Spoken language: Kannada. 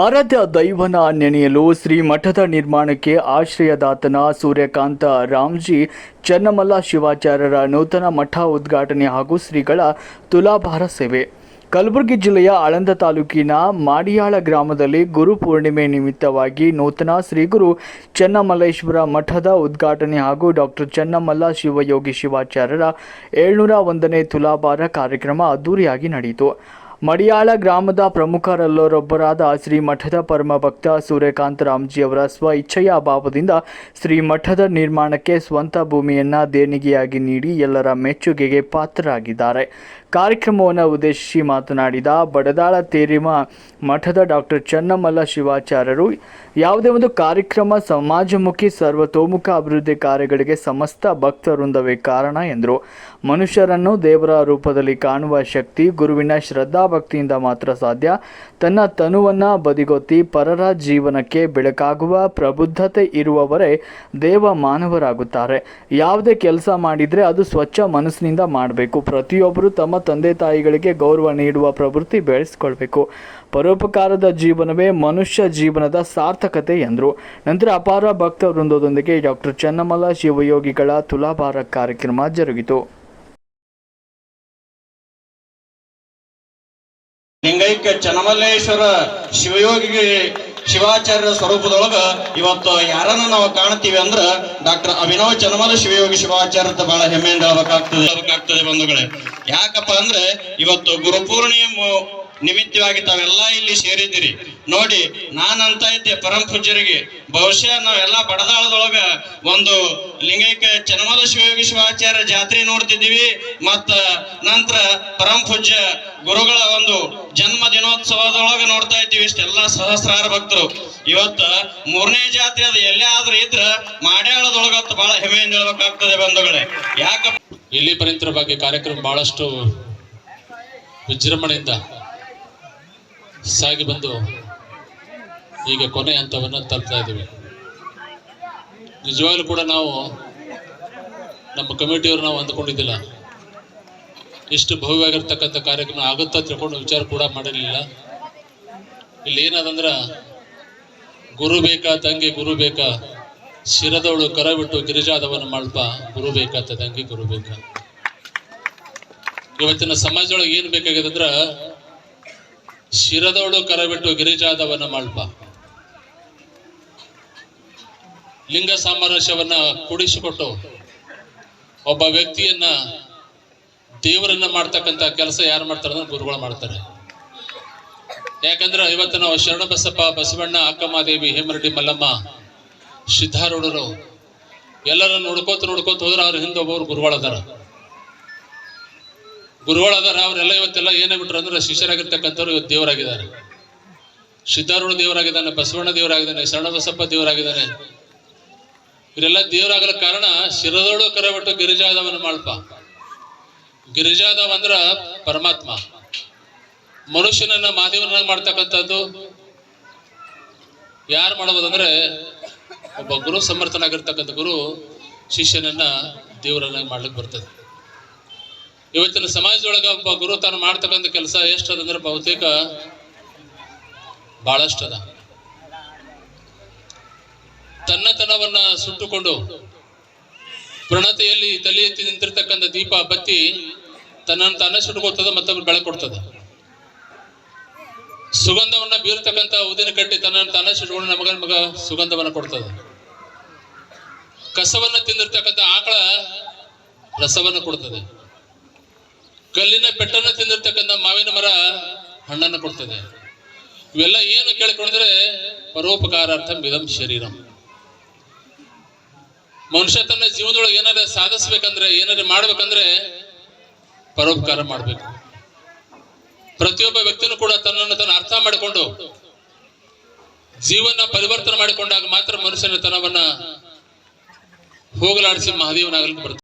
ಆರಾಧ್ಯ ದೈವನ ನೆನೆಯಲು ಶ್ರೀ ಮಠದ ನಿರ್ಮಾಣಕ್ಕೆ ಆಶ್ರಯದಾತನ ಸೂರ್ಯಕಾಂತ ರಾಮ್ಜಿ, ಚನ್ನಮಲ್ಲ ಶಿವಾಚಾರ್ಯರ ನೂತನ ಮಠ ಉದ್ಘಾಟನೆ ಹಾಗೂ ಶ್ರೀಗಳ ತುಲಾಭಾರ ಸೇವೆ. ಕಲಬುರಗಿ ಜಿಲ್ಲೆಯ ಆಳಂದ ತಾಲೂಕಿನ ಮಾಡಿಯಾಳ ಗ್ರಾಮದಲ್ಲಿ ಗುರು ಪೂರ್ಣಿಮೆ ನಿಮಿತ್ತವಾಗಿ ನೂತನ ಶ್ರೀಗುರು ಚನ್ನಮಲ್ಲೇಶ್ವರ ಮಠದ ಉದ್ಘಾಟನೆ ಹಾಗೂ ಡಾಕ್ಟರ್ ಚನ್ನಮಲ್ಲ ಶಿವಯೋಗಿ ಶಿವಾಚಾರ್ಯರ ಏಳ್ನೂರ ಒಂದನೇ ತುಲಾಭಾರ ಕಾರ್ಯಕ್ರಮ ಅದ್ದೂರಿಯಾಗಿ ನಡೆಯಿತು. ಮಡಿಯಾಳ ಗ್ರಾಮದ ಪ್ರಮುಖರಲ್ಲೊರೊಬ್ಬರಾದ ಶ್ರೀ ಮಠದ ಪರಮ ಭಕ್ತ ಸೂರ್ಯಕಾಂತ ರಾಮ್ಜಿಯವರ ಸ್ವ ಇಚ್ಛೆಯ ಅಭಾವದಿಂದ ಶ್ರೀ ಮಠದ ನಿರ್ಮಾಣಕ್ಕೆ ಸ್ವಂತ ಭೂಮಿಯನ್ನು ದೇಣಿಗೆಯಾಗಿ ನೀಡಿ ಎಲ್ಲರ ಮೆಚ್ಚುಗೆಗೆ ಪಾತ್ರರಾಗಿದ್ದಾರೆ. ಕಾರ್ಯಕ್ರಮವನ್ನು ಉದ್ದೇಶಿಸಿ ಮಾತನಾಡಿದ ಬಡದಾಳ ತೇರಿಮ ಮಠದ ಡಾಕ್ಟರ್ ಚನ್ನಮಲ್ಲ ಶಿವಾಚಾರ್ಯರು, ಯಾವುದೇ ಒಂದು ಕಾರ್ಯಕ್ರಮ ಸಮಾಜಮುಖಿ ಸರ್ವತೋಮುಖ ಅಭಿವೃದ್ಧಿ ಕಾರ್ಯಗಳಿಗೆ ಸಮಸ್ತ ಭಕ್ತವೃಂದವೇ ಕಾರಣ ಎಂದರು. ಮನುಷ್ಯರನ್ನು ದೇವರ ರೂಪದಲ್ಲಿ ಕಾಣುವ ಶಕ್ತಿ, ಗುರುವಿನ ಶ್ರದ್ಧಾ ಭಕ್ತಿಯಿಂದ ಮಾತ್ರ ಸಾಧ್ಯ. ತನ್ನ ತನುವನ್ನು ಬದಿಗೊತ್ತಿ ಪರರ ಜೀವನಕ್ಕೆ ಬೆಳಕಾಗುವ ಪ್ರಬುದ್ಧತೆ ಇರುವವರೇ ದೇವ ಮಾನವರಾಗುತ್ತಾರೆ. ಯಾವುದೇ ಕೆಲಸ ಮಾಡಿದರೆ ಅದು ಸ್ವಚ್ಛ ಮನಸ್ಸಿನಿಂದ ಮಾಡಬೇಕು. ಪ್ರತಿಯೊಬ್ಬರು ತಮ್ಮ ತಂದೆ ತಾಯಿಗಳಿಗೆ ಗೌರವ ನೀಡುವ ಪ್ರವೃತ್ತಿ ಬೆಳೆಸ್ಕೊಳ್ಬೇಕು. ಪರೋಪಕಾರದ ಜೀವನವೇ ಮನುಷ್ಯ ಜೀವನದ ಸಾರ್ಥಕತೆ ಎಂದರು. ನಂತರ ಅಪಾರ ಭಕ್ತ ವೃಂದದೊಂದಿಗೆ ಡಾಕ್ಟರ್ ಚನ್ನಮಲ್ಲ ಶಿವಯೋಗಿಗಳ ತುಲಾಭಾರ ಕಾರ್ಯಕ್ರಮ ಜರುಗಿತು. ಲಿಂಗೈಕ್ಯ ಚನ್ನಮಲ್ಲೇಶ್ವರ ಶಿವಯೋಗಿ ಶಿವಾಚಾರ್ಯರ ಸ್ವರೂಪದೊಳಗ ಇವತ್ತು ಯಾರನ್ನ ನಾವು ಕಾಣ್ತೀವಿ ಅಂದ್ರ ಡಾಕ್ಟರ್ ಅಭಿನವ್ ಚನ್ನಮಲ್ಲ ಶಿವಯೋಗಿ ಶಿವಾಚಾರ್ಯ ಬಹಳ ಹೆಮ್ಮೆಯಿಂದ ಹೇಳ್ಬೇಕಾಗ್ತದೆ. ಬಂಧುಗಳೇ. ಯಾಕಪ್ಪ ಅಂದ್ರೆ ಇವತ್ತು ಗುರುಪೂರ್ಣಿಮೆ ನಿಮಿತ್ತವಾಗಿ ತಾವೆಲ್ಲ ಇಲ್ಲಿ ಸೇರಿದ್ದೀರಿ. ನೋಡಿ, ನಾನಂತ ಇದ್ದೆ ಪರಂ ಪೂಜ್ಯರಿಗೆ. ಬಹುಶಃ ನಾವೆಲ್ಲ ಬಡದಾಳದೊಳಗ ಒಂದು ಲಿಂಗೈಕ ಚನ್ನಮಲ ಶಿವಯೋಗಿ ಶಿವಾಚಾರ್ಯ ಜಾತ್ರೆ ನೋಡ್ತಿದ್ದೀವಿ. ಮತ್ತ ನಂತರ ಪರಂ ಪೂಜ್ಯ ಗುರುಗಳ ಒಂದು ಜನ್ಮ ದಿನೋತ್ಸವದೊಳಗ ನೋಡ್ತಾ ಇದ್ದೀವಿ. ಇಷ್ಟೆಲ್ಲ ಸಹಸ್ರಾರು ಭಕ್ತರು. ಇವತ್ತ ಮೂರನೇ ಜಾತ್ರೆ ಅದು ಎಲ್ಲೇ ಆದ್ರೂ ಇದ್ರ ಮಾಡ್ಯಾಳದೊಳಗತ್ತು ಬಹಳ ಹೆಮ್ಮೆಯಿಂದ ಹೇಳ್ಬೇಕಾಗ್ತದೆ ಬಂಧುಗಳೇ. ಯಾಕ ಇಲ್ಲಿ ಪರಿಂತರ ಬಗ್ಗೆ ಕಾರ್ಯಕ್ರಮ ಬಹಳಷ್ಟು ವಿಜೃಂಭಣೆಯಿಂದ ಸಾಗಿ ಬಂದು ಈಗ ಕೊನೆ ಹಂತವನ್ನು ತಲುಪ್ತಾ ಇದ್ದೀವಿ. ನಿಜವಾಗ್ಲೂ ಕೂಡ ನಾವು ನಮ್ಮ ಕಮಿಟಿಯವರು ನಾವು ಅಂದ್ಕೊಂಡಿದ್ದಿಲ್ಲ. ಇಷ್ಟು ಭವ್ಯವಾಗಿರ್ತಕ್ಕಂಥ ಕಾರ್ಯಕ್ರಮ ಆಗುತ್ತಾ ತಿಳ್ಕೊಂಡು ವಿಚಾರ ಕೂಡ ಮಾಡಿರಲಿಲ್ಲ. ಇಲ್ಲಿ ಏನದಂದ್ರ ಗುರು ಬೇಕಾ ತಂಗಿ ಗುರು ಬೇಕಾ ಶಿರದವಳು ಕರ ಬಿಟ್ಟು ಗಿರಿಜಾದವನ ಮಾಡ್ಪ, ಗುರು ಬೇಕಾ ತಂಗಿ ಗುರು ಬೇಕಾ. ಇವತ್ತಿನ ಸಮಾಜದೊಳಗೆ ಏನು ಬೇಕಾಗಿದೆ ಅಂದ್ರ ಶಿರದವಳು ಕರಬಿಟ್ಟು ಗಿರಿಜಾದವನ ಮಲ್ಪ ಲಿಂಗ ಸಾಮರಸ್ಯವನ್ನ ಕೂಡಿಸಿಕೊಟ್ಟು ಒಬ್ಬ ವ್ಯಕ್ತಿಯನ್ನ ದೇವರನ್ನ ಮಾಡ್ತಕ್ಕಂಥ ಕೆಲಸ ಯಾರು ಮಾಡ್ತಾರೆ ಅಂದ್ರೆ ಗುರುಗಳು ಮಾಡ್ತಾರೆ. ಯಾಕಂದ್ರೆ ಇವತ್ತು ನಾವು ಶರಣಬಸಪ್ಪ ಬಸವಣ್ಣ ಅಕ್ಕಮಹಾದೇವಿ ಹೇಮರೆಡ್ಡಿ ಮಲ್ಲಮ್ಮ ಸಿದ್ಧಾರೂಢರು ಎಲ್ಲರನ್ನು ನೋಡ್ಕೋತ ನೋಡ್ಕೋತ ಹೋದ್ರೆ ಅವ್ರ ಹಿಂದೆ ಒಬ್ಬರು ಗುರುಗಳದಾರ. ಗುರುಗಳದಾರ ಅವರೆಲ್ಲ ಇವತ್ತೆಲ್ಲ ಏನೇ ಬಿಟ್ರು ಅಂದ್ರೆ ಶಿಷ್ಯರಾಗಿರ್ತಕ್ಕಂಥವ್ರು ಇವತ್ತು ದೇವರಾಗಿದ್ದಾರೆ. ಸಿದ್ಧಾರೂಢ ದೇವರಾಗಿದ್ದಾನೆ, ಬಸವಣ್ಣ ದೇವರಾಗಿದ್ದಾನೆ, ಶರಣಬಸಪ್ಪ ದೇವರಾಗಿದ್ದಾನೆ. ಇವರೆಲ್ಲ ದೇವರಾಗಲ ಕಾರಣ ಶಿರದೋಳು ಕರೆಬಿಟ್ಟು ಗಿರಿಜಾದವನ ಮಾಡ್ಪ ಗಿರಿಜಾದವ ಅಂದ್ರ ಪರಮಾತ್ಮ. ಮನುಷ್ಯನನ್ನ ಮಾದೇವನಾಗಿ ಮಾಡ್ತಕ್ಕಂಥದ್ದು ಯಾರು ಮಾಡಬಹುದಂದ್ರೆ ಒಬ್ಬ ಗುರು ಸಮರ್ಥನಾಗಿರ್ತಕ್ಕಂಥ ಗುರು ಶಿಷ್ಯನನ್ನ ದೇವರನ್ನಾಗಿ ಮಾಡ್ಲಿಕ್ಕೆ ಬರ್ತದೆ. ಇವತ್ತಿನ ಸಮಾಜದೊಳಗ ಒಬ್ಬ ಗುರು ತಾನು ಮಾಡ್ತಕ್ಕಂಥ ಕೆಲಸ ಎಷ್ಟದಂದ್ರೆ ಬಹುತೇಕ ಬಹಳಷ್ಟದ. ತನ್ನತನವನ್ನ ಸುಟ್ಟುಕೊಂಡು ಪ್ರಣತೆಯಲ್ಲಿ ತಲೆ ಎತ್ತಿ ನಿಂತಿರ್ತಕ್ಕಂಥ ದೀಪ ಬತ್ತಿ ತನ್ನನ್ನು ತನ್ನ ಸುಟ್ಕೊಳ್ತದ ಮತ್ತೊಬ್ಬರು ಬೆಳೆ ಕೊಡ್ತದ. ಸುಗಂಧವನ್ನ ಬೀರ್ತಕ್ಕಂಥ ಉದಿನ ಕಟ್ಟಿ ತನ್ನನ್ನು ತನ್ನ ಸುಟ್ಕೊಂಡು ನಮಗ ಮಗ ಸುಗಂಧವನ್ನ ಕೊಡ್ತದ. ಕಸವನ್ನ ತಿಂದಿರ್ತಕ್ಕಂಥ ಆಕಳ ರಸವನ್ನ ಕೊಡ್ತದೆ. ಕಲ್ಲಿನ ಬೆಟ್ಟನ ತಿಂದಿರ್ತಕ್ಕಂಥ ಮಾವಿನ ಮರ ಹಣ್ಣನ್ನು ಕೊಡ್ತದೆ. ಇವೆಲ್ಲ ಏನು ಕೇಳ್ಕೊಂಡ್ರೆ ಪರೋಪಕಾರಾರ್ಥ ಮಿದಂ ಶರೀರಂ. ಮನುಷ್ಯ ತನ್ನ ಜೀವನದೊಳಗೆ ಏನಾರ ಸಾಧಿಸ್ಬೇಕಂದ್ರೆ ಏನಾರ ಮಾಡ್ಬೇಕಂದ್ರೆ ಪರೋಪಕಾರ ಮಾಡಬೇಕು. ಪ್ರತಿಯೊಬ್ಬ ವ್ಯಕ್ತಿನೂ ಕೂಡ ತನ್ನನ್ನು ತನ್ನ ಅರ್ಥ ಮಾಡಿಕೊಂಡು, ಜೀವನ ಪರಿವರ್ತನೆ ಮಾಡಿಕೊಂಡಾಗ ಮಾತ್ರ ಮನುಷ್ಯನ ತನವನ್ನ ಹೋಗಲಾಡಿಸಿ ಮಹಾದೇವನಾಗಲಿಕ್ಕೆ ಬರ್ತದೆ